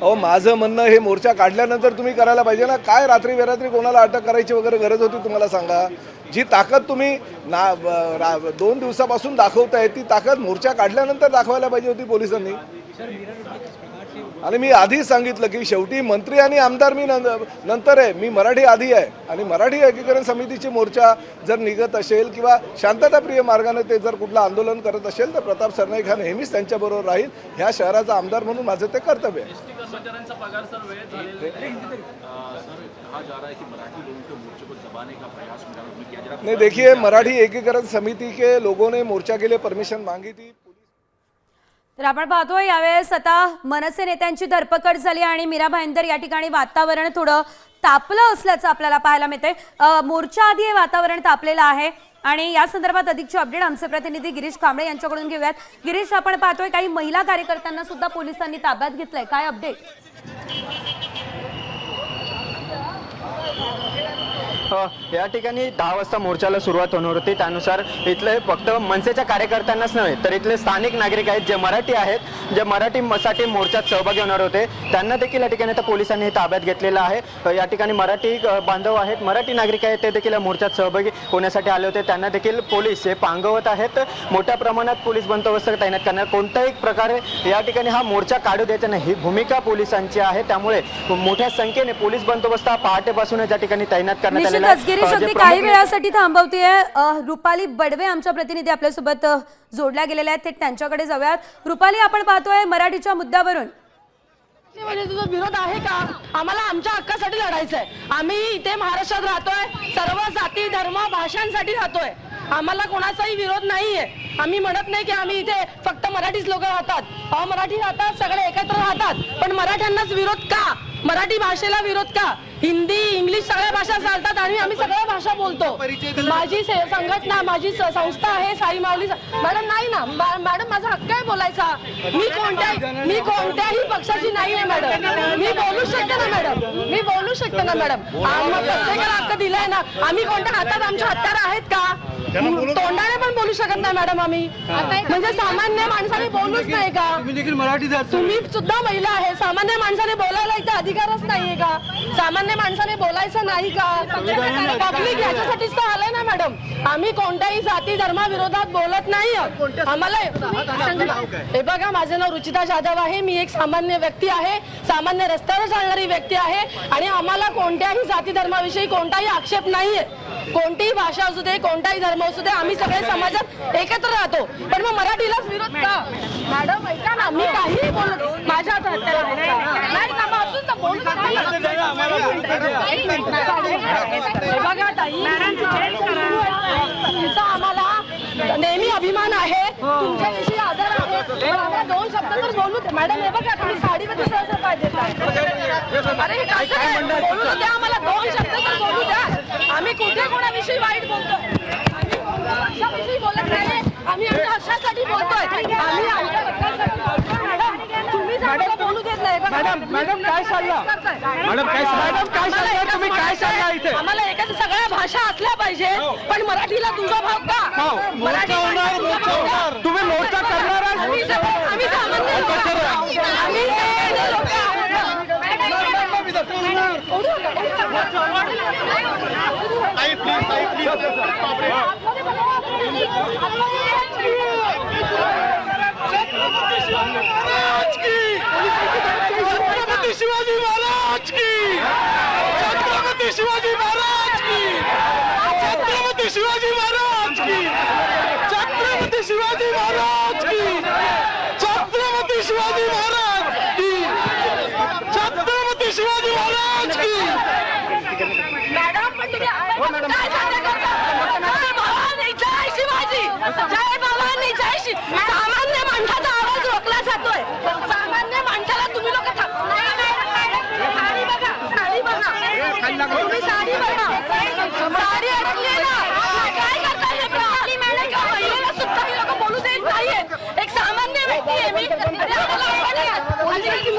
अहो माझं म्हणणं हे मोर्चा काढल्यानंतर तुम्ही करायला पाहिजे ना. काय रात्री बेरात्री कोणाला अटक करायची वगैरे गरज होती तुम्हाला सांगा. जी ताकद तुम्ही ना दोन दिवसापासून दाखवताय ती ताकद मोर्चा काढल्यानंतर दाखवायला पाहिजे होती पोलिसांनी. आणि मी आधीच सांगितलं की शेवटी मंत्री आणि आमदार मी नंतर आहे. मी मराठी आधी आहे. आणि मराठी एकीकरण समितीची मोर्चा जर निघत असेल किंवा शांतताप्रिय मार्गाने ते जर कुठलं आंदोलन करत असेल तर प्रताप सरनाईक हा नेहमीच त्यांच्याबरोबर राहील. ह्या शहराचा आमदार म्हणून माझं ते कर्तव्य नहीं देखिए मराठी एकीकरण समिति के लोगों ने मोर्चा के लिए परमिशन मांगी थी। तर आपण पाहतोय यावेळेस आता मनसे नेत्यांची धरपकड झाली आणि मीरा भाईंदर या ठिकाणी वातावरण थोडं तापलं असल्याचं आपल्याला पाहायला मिळते मोर्चा आधी हे वातावरण तापलेलं आहे आणि या संदर्भात अधिकची अपडेट आमचे प्रतिनिधी गिरीश कांबळे यांच्याकडून घेऊयात. गिरीश आपण पाहतोय काही महिला कार्यकर्त्यांना सुद्धा पोलिसांनी ताब्यात घेतलंय. काय अपडेट? हो. या ठिकाणी दहा वाजता मोर्चाला सुरुवात होणार होती. त्यानुसार इथले फक्त मनसेच्या कार्यकर्त्यांनाच नव्हे तर इथले स्थानिक नागरिक आहेत जे मराठी आहेत जे मराठीसाठी मोर्चात सहभागी होणार होते. त्यांना देखील या ठिकाणी आता पोलिसांनी ताब्यात घेतलेलं आहे. या ठिकाणी मराठी बांधव आहेत मराठी नागरिक आहेत ते देखील या मोर्चात सहभागी होण्यासाठी आले होते. त्यांना देखील पोलीस हे पांगवत आहेत. मोठ्या प्रमाणात पोलीस बंदोबस्त तैनात करणार कोणत्याही प्रकारे या ठिकाणी हा मोर्चा काढू द्यायचा नाही. ही भूमिका पोलिसांची आहे. त्यामुळे मोठ्या संख्येने पोलीस बंदोबस्त हा पहाटेपासूनच या ठिकाणी तैनात करण्यात आलेला निश्चितच गिरीश अ, जे अगदी प्रमुख काही वेळासाठी थांबवतीये. रुपाली बडवे आमच्या प्रतिनिधी आपल्यासोबत जोडल्या गेलेल्या आहेत. थेट त्यांच्याकडे जाऊयात. रुपाली आपण पाहतोय मराठीच्या मुद्द्यावरून. विरोध आहे का? आम्हाला आमच्या हक्कासाठी लढायचं आहे आम्ही इथे महाराष्ट्रात राहतोय. सर्व जाती धर्म भाषांसाठी राहतोय. आम्हाला कोणाचाही विरोध नाहीये. आम्ही म्हणत नाही की आम्ही इथे फक्त मराठीच लोक राहतात. अमराठी राहतात सगळे एकत्र राहतात. पण मराठ्यांनाच विरोध का? मराठी भाषेला विरोध का? हिंदी इंग्लिश सगळ्या भाषा चालतात आणि आम्ही सगळ्या भाषा बोलतो. माझी संघटना माझी संस्था आहे साई माऊली मॅडम नाही ना. मॅडम माझा हक्क आहे बोलायचा. मी कोणत्या मी कोणत्याही पक्षाची नाही आहे मॅडम. मी बोलू शकते ना मॅडम. मी बोलू शकते ना मॅडम. प्रत्येकाला हक्क दिलाय ना. आम्ही कोणत्या हातात आमच्या हत्यार आहेत का? तोंडाने पण बोलू शकत नाही मॅडम आम्ही. म्हणजे सामान्य माणसाने बोलूच नाही का? तुम्ही सुद्धा महिला आहे. सामान्य माणसाने बोलायला इथे अधिकारच नाहीये का? सामान्य माणसाने बोलायचं नाही का? पब्लिक याच्यासाठीच तर आलंय ना मॅडम आम्ही कोणत्याही जाती धर्माविरोधात बोलत नाही. आम्हाला हे बघा माझं नाव रुचिता जाधव आहे. मी एक सामान्य व्यक्ती आहे. सामान्य रस्त्यावर चालणारी व्यक्ती आहे. आणि आम्हाला कोणत्याही जाती धर्माविषयी कोणताही आक्षेप नाहीये. कोणतीही भाषा असू दे कोणताही धर्म असू दे आम्ही सगळे समाजात एकत्र राहतो. पण मग मराठीलाच विरोध का? मॅडम ऐका ना मी काहीही बोलत माझ्या हातात हत्यार आहेत का? नाही का मग असून तर बोलू नका. हे बघा ताई तुमचा आम्हाला नेहमी अभिमान आहे तुमच्याविषयी आदर आहे आम्हाला दोन शब्द तर बोलू दे मॅडम हे बघा तुम्ही साडीमध्ये सहसा पाहिजे अरे हे कसं काय? बोलू द्या आम्हाला दोन शब्द तर बोलू द्या आम्ही कुठे कोणाविषयी वाईट बोलतो आम्ही बोलत नाही आम्ही आमच्या हक्कासाठी बोलतोय आम्ही आमच्या हक्कासाठी बोलतोय मॅडम तुम्ही जर आम्हाला बोलू देत नाही बघा. मॅडम, मॅडम, काय चाललं? मॅडम, काय चाललं? मॅडम, काय चाललं? तुम्ही काय चालला इथे? आम्हाला एकच सगळ्या भाषा असल्या पाहिजे पण मराठीला तुझा भाव का? मराठी तुझा भाव का? तुम्ही मोर्चा करणार आहात? आम्ही सगळे- आम्ही सामान्य सामान्य माणसाचा आवाज रोखला जातोय. सामान्य माणसाला तुम्ही लोक साडी बघा साडी बघा. तुम्ही साडी बघा. साडी अडकली आहे ना काय करता हे प्रणाली मॅडम का महिलेला सुद्धा ही लोक बोलू देत नाहीये एक सामान्य व्यक्ती आहे मी आणि आम्हाला अपमान आहे. आणि ही